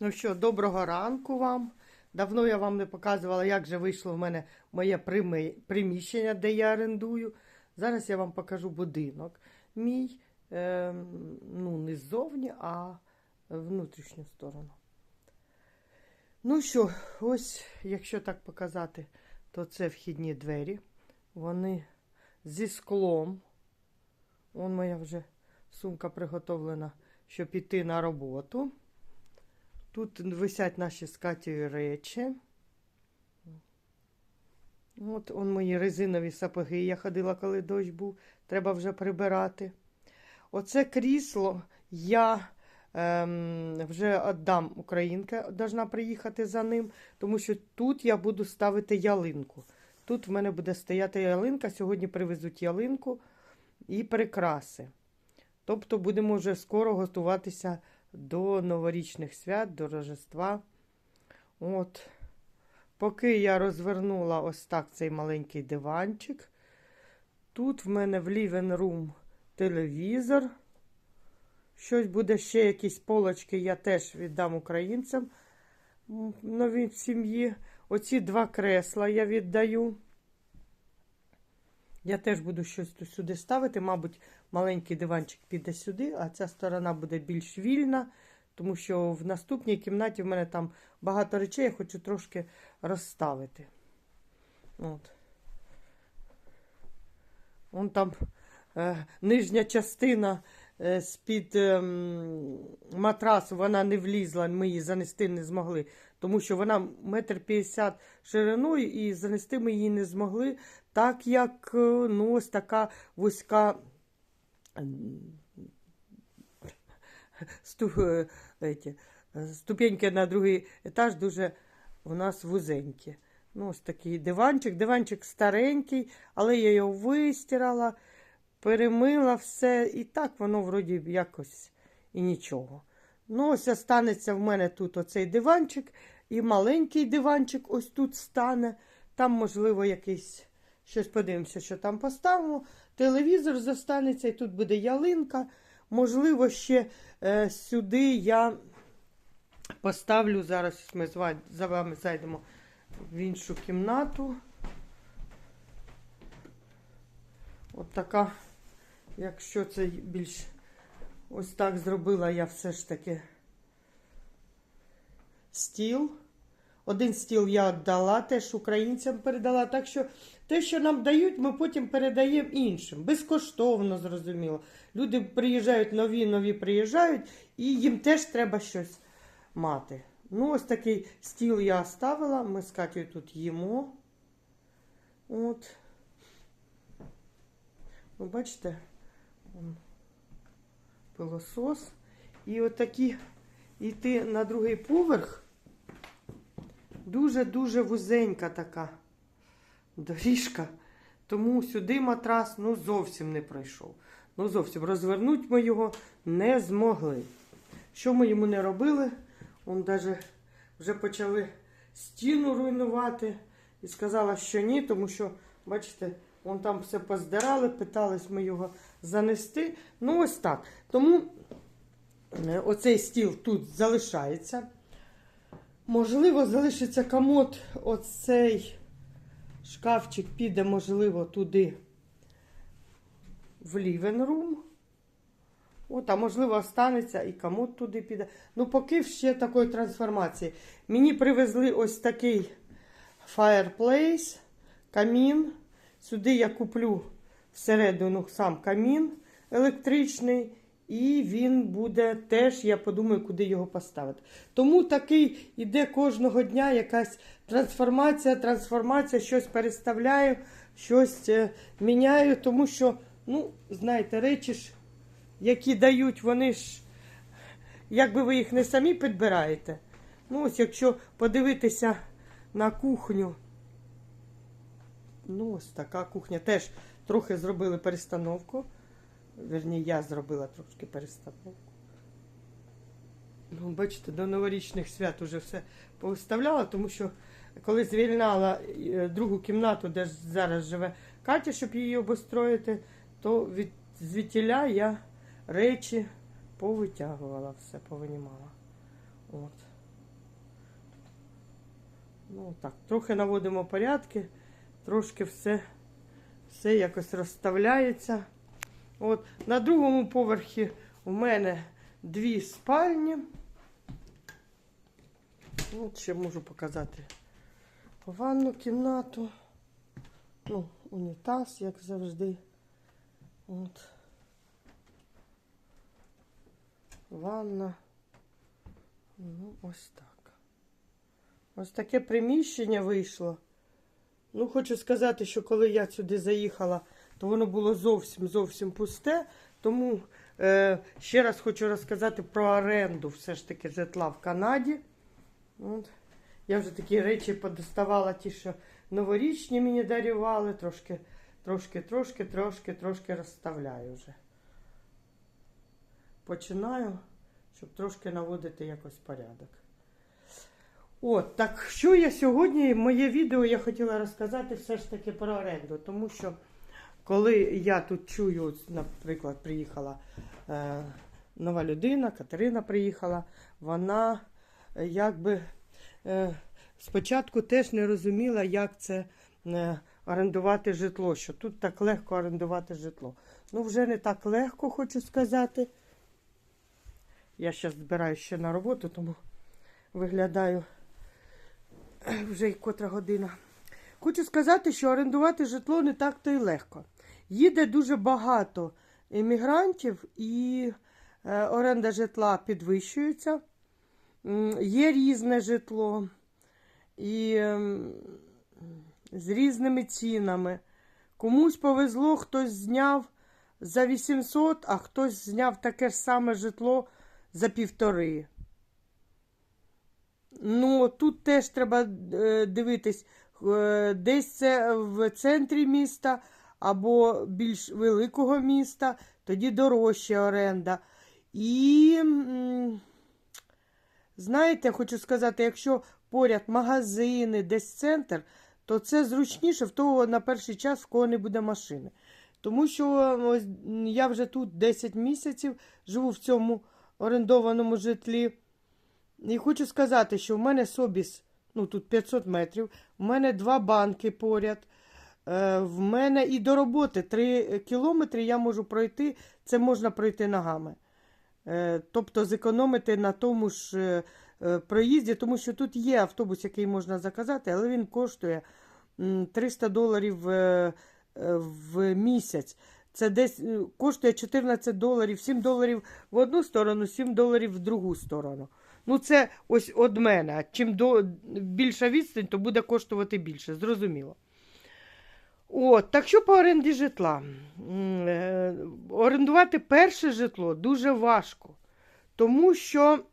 Ну що, доброго ранку вам. Давно я вам не показувала, як же вийшло в мене моє приміщення, де я орендую. Зараз я вам покажу будинок. Мій, е, ну, не ззовні, а внутрішню сторону. Ну що, ось, якщо так показати, то це вхідні двері. Вони зі склом. Вон моя вже сумка приготовлена, щоб іти на роботу. Тут висять наші з речі. От он мої резинові сапоги. Я ходила, коли дощ був. Треба вже прибирати. Оце крісло я ем, вже віддам українка, должна приїхати за ним, тому що тут я буду ставити ялинку. Тут в мене буде стояти ялинка. Сьогодні привезуть ялинку і прикраси. Тобто будемо вже скоро готуватися до новорічних свят, до Рождества. От. Поки я розвернула ось так цей маленький диванчик. Тут в мене в living room телевізор. Щось буде ще якісь полочки, я теж віддам українцям м, новій сім'ї. Оці два кресла я віддаю. Я теж буду щось тут сюди ставити. Мабуть, маленький диванчик піде сюди, а ця сторона буде більш вільна, тому що в наступній кімнаті в мене там багато речей, я хочу трошки розставити. От. Вон там е, нижня частина з-під е, матрасу, вона не влізла, ми її занести не змогли, тому що вона метр п'ятдесят шириною і занести ми її не змогли, так як е, ну, ось така вузька м, сту, е, еті, е, ступеньки на другий етаж дуже у нас вузенькі. Ну, ось такий диванчик. Диванчик старенький, але я його вистирала, перемила все, і так воно вроді якось і нічого. Ну, ось останеться в мене тут оцей диванчик, і маленький диванчик ось тут стане. Там, можливо, якийсь щось подивимося, що там поставимо. Телевізор зостанеться, і тут буде ялинка. Можливо, ще е, сюди я поставлю. Зараз ми за вами зайдемо в іншу кімнату. От така, якщо це більш ось так зробила я все ж таки стіл. Один стіл я віддала, теж українцям передала. Так що те, що нам дають, ми потім передаємо іншим. Безкоштовно, зрозуміло. Люди приїжджають нові, нові приїжджають, і їм теж треба щось мати. Ну, ось такий стіл я оставила. Ми з Катєю тут їмо. От. Ви бачите? Пилосос. І отакі йти на другий поверх. Дуже-дуже вузенька така доріжка. Тому сюди матрас ну, зовсім не пройшов. Ну, зовсім розвернути ми його не змогли. Що ми йому не робили? Он даже вже почали стіну руйнувати. І сказала, що ні, тому що, бачите, вон там все поздирали, питались ми його занести. Ну, ось так. Тому е, оцей стіл тут залишається. Можливо, залишиться комод, оцей шкафчик піде, можливо, туди в лівен-рум. От, а можливо, останеться і комод туди піде. Ну, поки ще такої трансформації. Мені привезли ось такий fireplace, камін. Сюди я куплю всередину сам камін електричний. І він буде теж, я подумаю, куди його поставити. Тому такий іде кожного дня якась трансформація, трансформація, щось переставляю, щось е, міняю, тому що, ну, знаєте, речі ж, які дають, вони ж, якби ви їх не самі підбираєте. Ну, ось якщо подивитися на кухню, ну, ось така кухня. Теж трохи зробили перестановку. Верні, я зробила трошки перестановку. Ну, бачите, до новорічних свят уже все повиставляла, тому що коли звільняла е, другу кімнату, де зараз живе Катя, щоб її обустроїти, то від звідтіля я речі повитягувала, все повинімала. От. Ну так, трохи наводимо порядки, трошки все, все якось розставляється. От, на другому поверхі у мене дві спальні. От ще можу показати ванну кімнату. Ну, унітаз, як завжди. От. Ванна. Ну, ось так. Ось таке приміщення вийшло. Ну, хочу сказати, що коли я сюди заїхала, то воно було зовсім зовсім пусте. Тому е, ще раз хочу розказати про оренду все ж таки житла в Канаді. От. Я вже такі речі подоставала, ті, що новорічні мені дарували, трошки, трошки, трошки, трошки, трошки розставляю вже. Починаю, щоб трошки наводити якось порядок. От, так що я сьогодні, моє відео я хотіла розказати все ж таки про оренду, тому що коли я тут чую, наприклад, приїхала е, нова людина, Катерина приїхала, вона е, якби е, спочатку теж не розуміла, як це е, орендувати житло, що тут так легко орендувати житло. Ну, вже не так легко, хочу сказати. Я зараз збираюся ще на роботу, тому виглядаю вже й котра година. Хочу сказати, що орендувати житло не так то й легко. Їде дуже багато іммігрантів і е, оренда житла підвищується. Є різне житло і ем, з різними цінами. Комусь повезло, хтось зняв за 800, а хтось зняв таке ж саме житло за півтори. Ну, тут теж треба е, дивитись, е, десь це в центрі міста або більш великого міста, тоді дорожча оренда. І, знаєте, хочу сказати, якщо поряд магазини, десь центр, то це зручніше в того на перший час, в кого не буде машини. Тому що ось, я вже тут 10 місяців живу в цьому орендованому житлі. І хочу сказати, що в мене собіс, ну тут 500 метрів, в мене два банки поряд. Е, в мене і до роботи 3 кілометри я можу пройти, це можна пройти ногами. Е, тобто зекономити на тому ж е, проїзді, тому що тут є автобус, який можна заказати, але він коштує м, 300 доларів в місяць. Це десь коштує 14 доларів, 7 доларів в одну сторону, 7 доларів в другу сторону. Ну, це ось від мене. Чим до, більша відстань, то буде коштувати більше, зрозуміло. От, так що по оренді житла. Е, Орендувати перше житло дуже важко. Тому що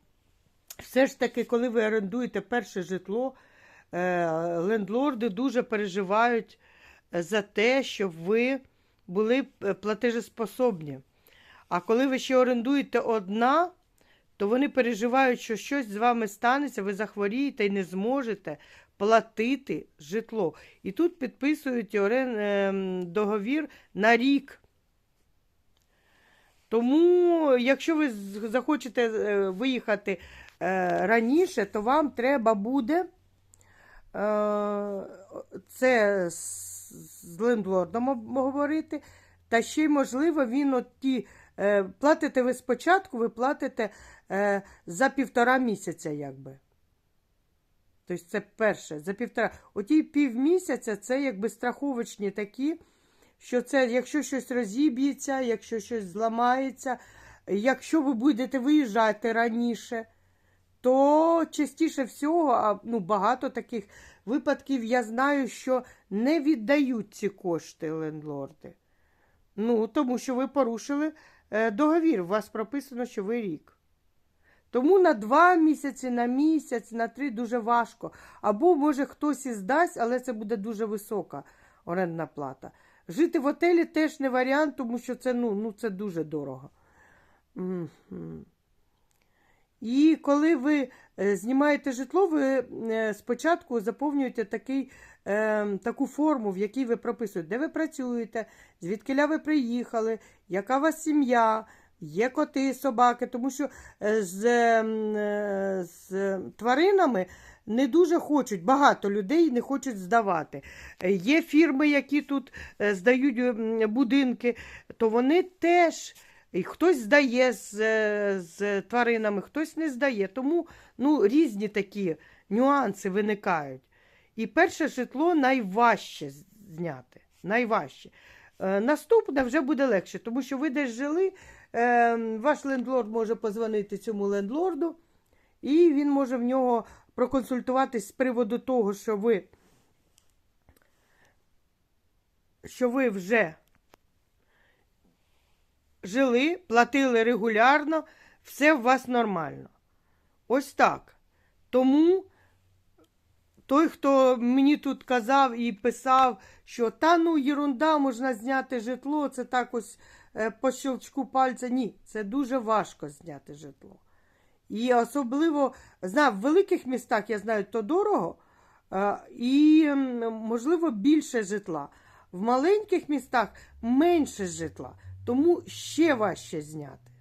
все ж таки, коли ви орендуєте перше житло, е, лендлорди дуже переживають за те, щоб ви були е, платежеспособні. А коли ви ще орендуєте одна, то вони переживають, що щось з вами станеться, ви захворієте і не зможете платити житло. І тут підписують ем, договір на рік. Тому, якщо ви захочете е, виїхати е, раніше, то вам треба буде е, це з лендлордом обговорити. Та ще й, можливо, він от ті, платите ви спочатку, ви платите е, за півтора місяця, якби. Тобто це перше, за півтора. Оті півмісяця це якби страховочні такі, що це, якщо щось розіб'ється, якщо щось зламається, якщо ви будете виїжджати раніше, то частіше всього, а ну, багато таких випадків я знаю, що не віддають ці кошти лендлорди. Ну, тому що ви порушили е, договір. У вас прописано, що ви рік. Тому на два місяці, на місяць, на три дуже важко. Або, може, хтось і здасть, але це буде дуже висока орендна плата. Жити в отелі теж не варіант, тому що це, ну, ну, це дуже дорого. І коли ви е, знімаєте житло, ви е, спочатку заповнюєте такий, е, таку форму, в якій ви прописуєте, де ви працюєте, звідкиля ви приїхали, яка у вас сім'я, є коти, собаки, тому що з, з тваринами не дуже хочуть, багато людей не хочуть здавати. Є фірми, які тут здають будинки, то вони теж. І хтось здає з, е, з тваринами, хтось не здає. Тому ну, різні такі нюанси виникають. І перше житло найважче зняти. Найважче. Е, наступне вже буде легше, тому що ви десь жили, е, ваш лендлорд може позвонити цьому лендлорду, і він може в нього проконсультуватись з приводу того, що ви, що ви вже жили, платили регулярно, все у вас нормально. Ось так. Тому той, хто мені тут казав і писав, що та ну єрунда, можна зняти житло, це так ось е, по щелчку пальця. Ні, це дуже важко зняти житло. І особливо знаю, в великих містах я знаю, то дорого е, і, можливо, більше житла. В маленьких містах менше житла, тому ще важче зняти.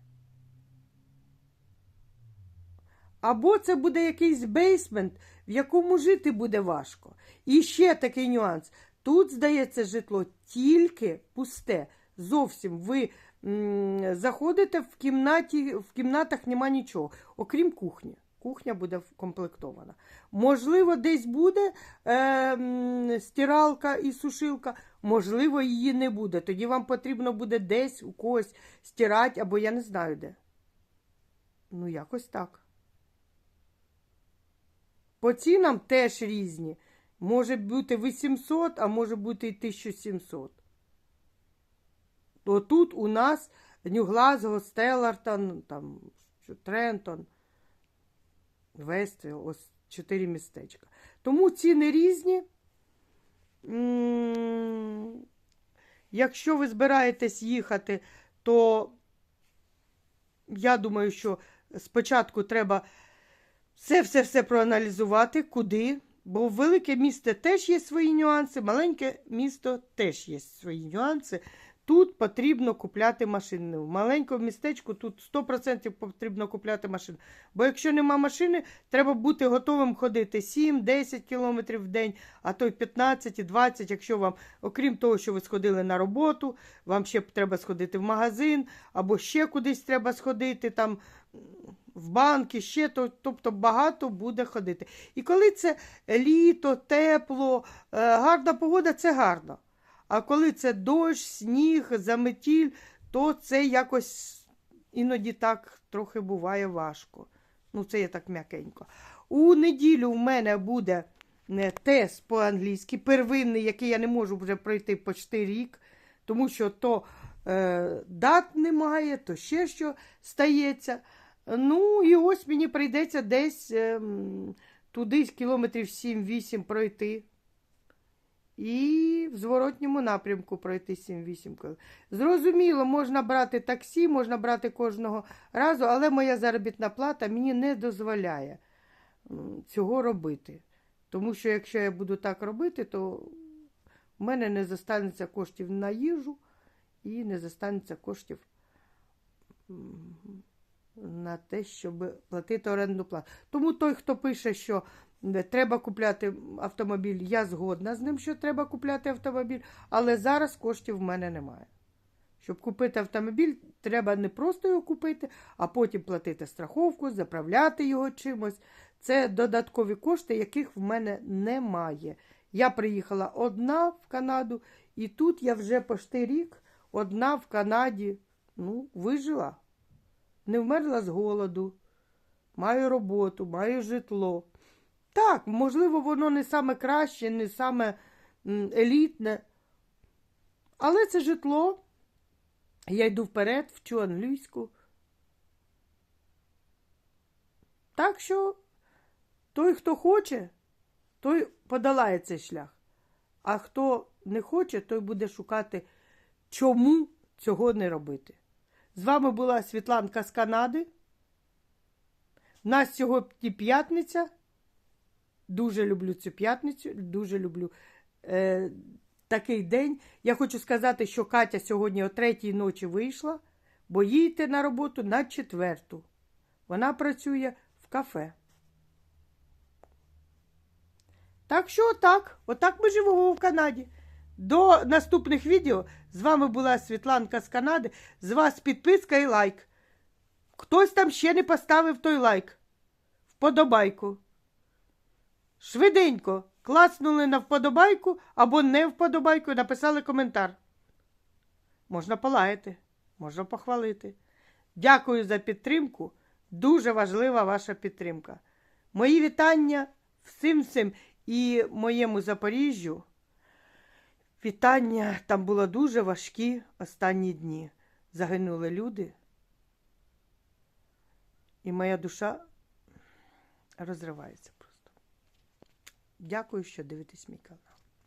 Або це буде якийсь бейсмент, в якому жити буде важко. І ще такий нюанс. Тут, здається, житло тільки пусте. Зовсім ви м, заходите в кімнаті, в кімнатах нема нічого, окрім кухні. Кухня буде вкомплектована. Можливо, десь буде е, стиралка і сушилка, можливо, її не буде. Тоді вам потрібно буде десь у когось стирати, або я не знаю де. Ну, якось так. По цінам теж різні. Може бути 800, а може бути і 1700. То тут у нас Нью-Глазго, Стеллартон, там, Трентон, Вествіл, ось чотири містечка. Тому ціни різні. Якщо ви збираєтесь їхати, то я думаю, що спочатку треба все-все-все проаналізувати, куди. Бо велике місто теж є свої нюанси, маленьке місто теж є свої нюанси. Тут потрібно купляти машину. В маленькому містечку тут 100% потрібно купляти машину. Бо якщо нема машини, треба бути готовим ходити 7-10 кілометрів в день, а то й 15 і 20, якщо вам, окрім того, що ви сходили на роботу, вам ще треба сходити в магазин, або ще кудись треба сходити там в банки, ще то, тобто багато буде ходити. І коли це літо, тепло, е, гарна погода, це гарно. А коли це дощ, сніг, заметіль, то це якось іноді так трохи буває важко. Ну, це я так м'якенько. У неділю в мене буде е, тест по-англійськи, первинний, який я не можу вже пройти почти рік, тому що то е, дат немає, то ще що стається. Ну, і ось мені прийдеться десь ем, туди кілометрів 7-8 пройти. І в зворотньому напрямку пройти 7-8 км. Зрозуміло, можна брати таксі, можна брати кожного разу, але моя заробітна плата мені не дозволяє цього робити. Тому що якщо я буду так робити, то в мене не застанеться коштів на їжу і не застанеться коштів на те, щоб платити орендну плату. Тому той, хто пише, що треба купляти автомобіль, я згодна з ним, що треба купляти автомобіль, але зараз коштів в мене немає. Щоб купити автомобіль, треба не просто його купити, а потім платити страховку, заправляти його чимось. Це додаткові кошти, яких в мене немає. Я приїхала одна в Канаду, і тут я вже почти рік одна в Канаді ну, вижила. Не вмерла з голоду, маю роботу, маю житло. Так, можливо, воно не саме краще, не саме елітне. Але це житло. Я йду вперед, вчу англійську. Так що той, хто хоче, той подолає цей шлях. А хто не хоче, той буде шукати, чому цього не робити. З вами була Світланка з Канади. У нас сьогодні п'ятниця. Дуже люблю цю п'ятницю, дуже люблю е, такий день. Я хочу сказати, що Катя сьогодні о третій ночі вийшла. бо їдьте на роботу на четверту. Вона працює в кафе. Так що отак, отак ми живемо в Канаді. До наступних відео з вами була Світланка з Канади. З вас підписка і лайк. Хтось там ще не поставив той лайк. Вподобайку. Швиденько класнули на вподобайку або не вподобайку написали коментар. Можна полаяти, можна похвалити. Дякую за підтримку. Дуже важлива ваша підтримка. Мої вітання всім всім і моєму Запоріжжю. Вітання там було дуже важкі останні дні. Загинули люди. І моя душа розривається. Дякую, що дивитесь мій канал.